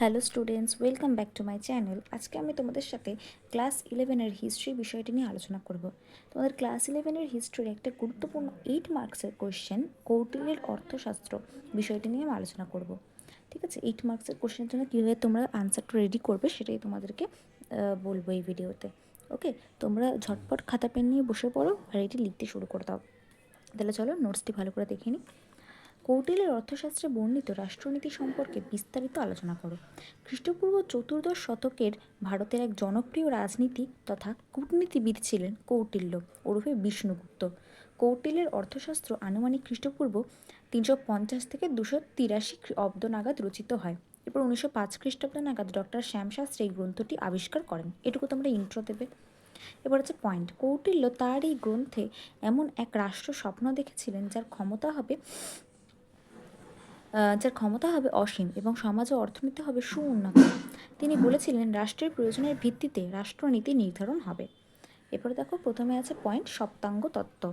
Hello students, welcome back to my channel. আজকে আমি তোমাদের সাথে ক্লাস ইলেভেনের হিস্ট্রি বিষয়টি নিয়ে আলোচনা করব। তোমাদের ক্লাস ইলেভেনের হিস্ট্রির একটা গুরুত্বপূর্ণ এইট মার্কসের কোয়েশ্চেন কৌটিল্যের অর্থশাস্ত্র বিষয়টি নিয়ে আমি আলোচনা করব। ঠিক আছে? এইট মার্কসের কোয়েশ্চেনের জন্য কীভাবে তোমরা আনসারটা রেডি করবে সেটাই তোমাদেরকে বলব এই ভিডিওতে ওকে তোমরা ঝটপট খাতা পেন নিয়ে বসে পড়ো, আর এটি লিখতে শুরু করে দাও। তাহলে চলো নোটসটি ভালো করে দেখে নিই। কৌটিল্যের অর্থশাস্ত্রে বর্ণিত রাষ্ট্রনীতি সম্পর্কে বিস্তারিত আলোচনা করো। খ্রিস্টপূর্ব চতুর্দশ শতকের ভারতের এক জনপ্রিয় রাজনীতি তথা কূটনীতিবিদ ছিলেন কৌটিল্য ওরফে বিষ্ণুগুপ্ত। কৌটিলের অর্থশাস্ত্র আনুমানিক খ্রিস্টপূর্ব তিনশো পঞ্চাশ থেকে দুশো তিরাশি অব্দ নাগাদ রচিত হয়। এরপর উনিশশো পাঁচ খ্রিস্টাব্দ নাগাদ ডক্টর শ্যামশাস্ত্রী এই গ্রন্থটি আবিষ্কার করেন। এটুকু তোমরা ইন্ট্রো দেবে। এবার হচ্ছে পয়েন্ট কৌটিল্য তার এই গ্রন্থে এমন এক রাষ্ট্র স্বপ্ন দেখেছিলেন যার ক্ষমতা হবে যার ক্ষমতা হবে অসীম এবং সমাজ ও অর্থনীতি হবে সুউন্নত। তিনি বলেছিলেন, রাষ্ট্রের প্রয়োজনের ভিত্তিতে রাষ্ট্রনীতি নির্ধারণ হবে। এরপরে দেখো, প্রথমে আছে পয়েন্ট, সপ্তাঙ্গ তত্ত্ব।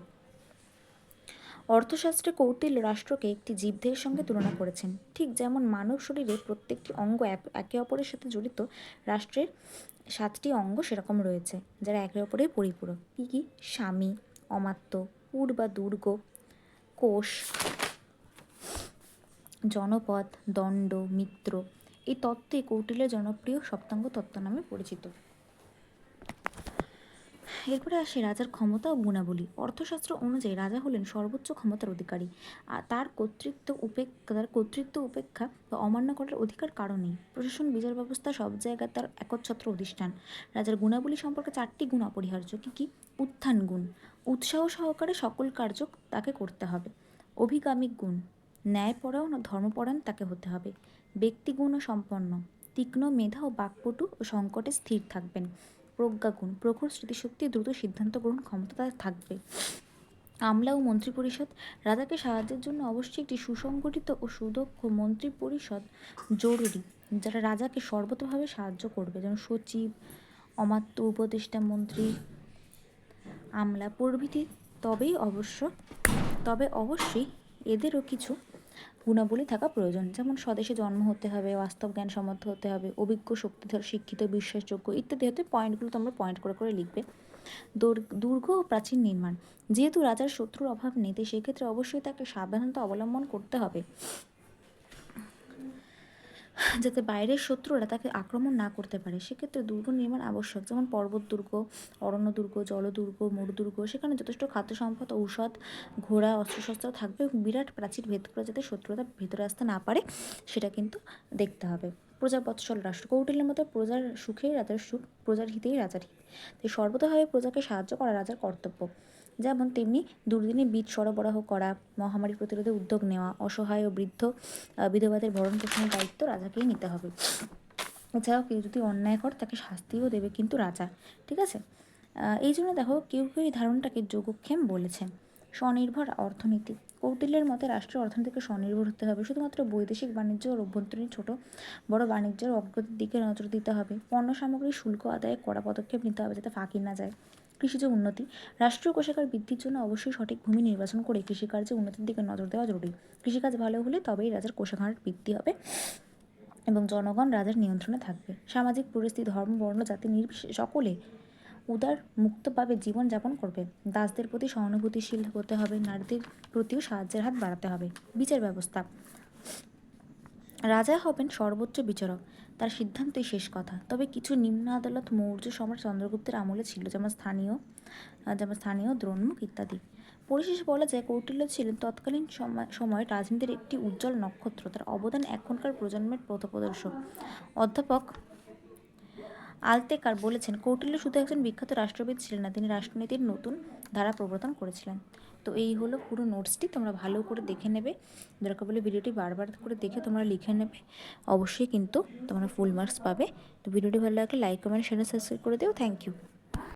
অর্থশাস্ত্রে কৌটিল্য রাষ্ট্রকে একটি জীবদেহের সঙ্গে তুলনা করেছেন। ঠিক যেমন মানব শরীরে প্রত্যেকটি অঙ্গ একে অপরের সাথে জড়িত, রাষ্ট্রের সাতটি অঙ্গ সেরকম রয়েছে, যারা একে অপরের পরিপূরক। কী কী? স্বামী, অমাত্য পুর বা দুর্গ, কোষ জনপদ, দণ্ড, মিত্র, এই তত্ত্বে কৌটিল্যের জনপ্রিয় সপ্তাঙ্গ তত্ত্ব নামে পরিচিত। এরপরে আসে রাজার ক্ষমতা ও গুণাবলী। অর্থশাস্ত্র অনুযায়ী রাজা হলেন সর্বোচ্চ ক্ষমতার অধিকারী। আর তার কর্তৃত্ব উপেক্ষা, তার কর্তৃত্ব উপেক্ষা বা অমান্য করার অধিকার কারণেই প্রশাসন, বিচার ব্যবস্থা সব জায়গায় তার একচ্ছত্র অধিষ্ঠান। রাজার গুণাবলী সম্পর্কে চারটি গুণ অপরিহার্য। কী কী? উত্থান গুণ। উৎসাহ সহকারে সকল কার্য তাকে করতে হবে। অভিগামিক গুণ। ন্যায়পরায়ণ ও ধর্মপরায়ণ তাকে হতে হবে। ব্যক্তিগুণ সম্পন্ন, তীক্ষ্ণ মেধা ও বাকপটু ও সংকটে স্থির থাকবেন। প্রজ্ঞাগুণ, প্রখর স্মৃতিশক্তি, দ্রুত সিদ্ধান্ত গ্রহণ ক্ষমতা তার থাকবে। আমলা ও মন্ত্রী পরিষদ রাজাকে সাহায্যের জন্য অবশ্যই একটি সুসংগঠিত ও সুদক্ষ মন্ত্রী পরিষদ জরুরি, যারা রাজাকে সর্বতভাবে সাহায্য করবে। যেমন সচিব, অমাত্য উপদেষ্টা মন্ত্রী, আমলা প্রভৃতি। তবেই অবশ্য, তবে অবশ্যই এদেরও কিছু গুণাবলী থাকা প্রয়োজন। যেমন স্বদেশে জন্ম হতে হবে, বাস্তব জ্ঞান সমর্থ হতে হবে, অভিজ্ঞ শক্তিধর, শিক্ষিত, বিশ্বাসযোগ্য ইত্যাদি হতে পয়েন্টগুলো তোমরা পয়েন্ট করে করে লিখবে। দুর- দুর্গ ও প্রাচীন নির্মাণ। যেহেতু রাজার শত্রুর অভাব নেই তাই সেক্ষেত্রে অবশ্যই তাকে সাবধানতা অবলম্বন করতে হবে। যাতে বাইরের শত্রুরা তাকে আক্রমণ না করতে পারে। সেক্ষেত্রে দুর্গ নির্মাণ আবশ্যক। যেমন পর্বত দুর্গ, অরণ্য দুর্গ, জলদুর্গ মরুদুর্গ সেখানে যথেষ্ট খাদ্য সম্পদ, ঔষধ, ঘোড়া, অস্ত্রশস্ত্র থাকবে এবং বিরাট প্রাচীর ভেদ করে যাতে শত্রুরা ভেতরে আসতে না পারে, সেটা কিন্তু দেখতে হবে। প্রজাবৎসল রাষ্ট্র। কৌটিল্যের মতো প্রজার সুখেই রাজার সুখ, প্রজার হিতেই রাজার হিত। তাই সর্বতভাবে প্রজাকে সাহায্য করা রাজার কর্তব্য। যেমন তেমনি দুর্দিনে বীজ সরবরাহ করা, মহামারী প্রতিরোধে উদ্যোগ নেওয়া, অসহায় ও বৃদ্ধ বিধবাদের ভরণ পোষণের দায়িত্ব রাজাকেই নিতে হবে। এছাড়াও কেউ যদি অন্যায় করে, তাকে শাস্তিও দেবে কিন্তু রাজা, ঠিক আছে? এই জন্য দেখো, কেউ কেউ এই ধারণাটাকে যোগক্ষেম বলেছেন। স্বনির্ভর অর্থনীতি, কৌটিল্যের মতে রাষ্ট্রীয় অর্থনীতিকে স্বনির্ভর হতে হবে। শুধুমাত্র বৈদেশিক বাণিজ্য আর অভ্যন্তরীণ ছোট, বড় বাণিজ্যের অগ্রগতির দিকে নজর দিতে হবে। পণ্য সামগ্রীর শুল্ক আদায়ে কড়া পদক্ষেপ নিতে হবে যাতে ফাঁকি না যায়। কৃষিজ উন্নতি। রাষ্ট্রীয় কোষাগার বৃদ্ধির জন্য অবশ্যই সঠিক ভূমি নির্বাচন করে কৃষিকার্যে উন্নতির দিকে নজর দেওয়া জরুরি। কৃষিকাজ ভালো হলে তবেই রাজার কোষাগার বৃদ্ধি হবে এবং জনগণ রাজার নিয়ন্ত্রণে থাকবে। সামাজিক পরিস্থিতি, ধর্ম, বর্ণ, জাতি নির্বিশেষে সকলে উদার মুক্তভাবে জীবনযাপন করবে। দাসদের প্রতি সহানুভূতিশীল হতে হবে, নারীদের প্রতিও সাহায্যের হাত বাড়াতে হবে। বিচার ব্যবস্থা। রাজা হবেন সর্বোচ্চ বিচারক। তার সিদ্ধান্তই শেষ কথা। তবে কিছু নিম্ন আদালত মৌর্য সম্রাট চন্দ্রগুপ্তের আমলে ছিল, যেমন স্থানীয় যেমন স্থানীয় দ্রোণমুখ ইত্যাদি। পরিশেষে বলা যায়, কৌটিল্য ছিলেন তৎকালীন সময় রাজনীতির একটি উজ্জ্বল নক্ষত্র। তার অবদান এখনকার প্রজন্মের পথপ্রদর্শক অধ্যাপক আলতেকার বলেছেন, কৌটিল্য শুধু একজন বিখ্যাত রাষ্ট্রবিদ ছিলেন না, তিনি রাষ্ট্রনীতির নতুন ধারা প্রবর্তন করেছিলেন। তো এই হলো পুরো নোটসটি তোমরা ভালো করে দেখে নেবে। দরকার বলে ভিডিওটি বারবার করে দেখে তোমরা লিখে নেবে। অবশ্যই কিন্তু তোমরা ফুল মার্কস পাবে। তো ভিডিওটি ভালো লাগলে লাইক কমেন্ট শেয়ার সাবস্ক্রাইব করে দিও। Thank you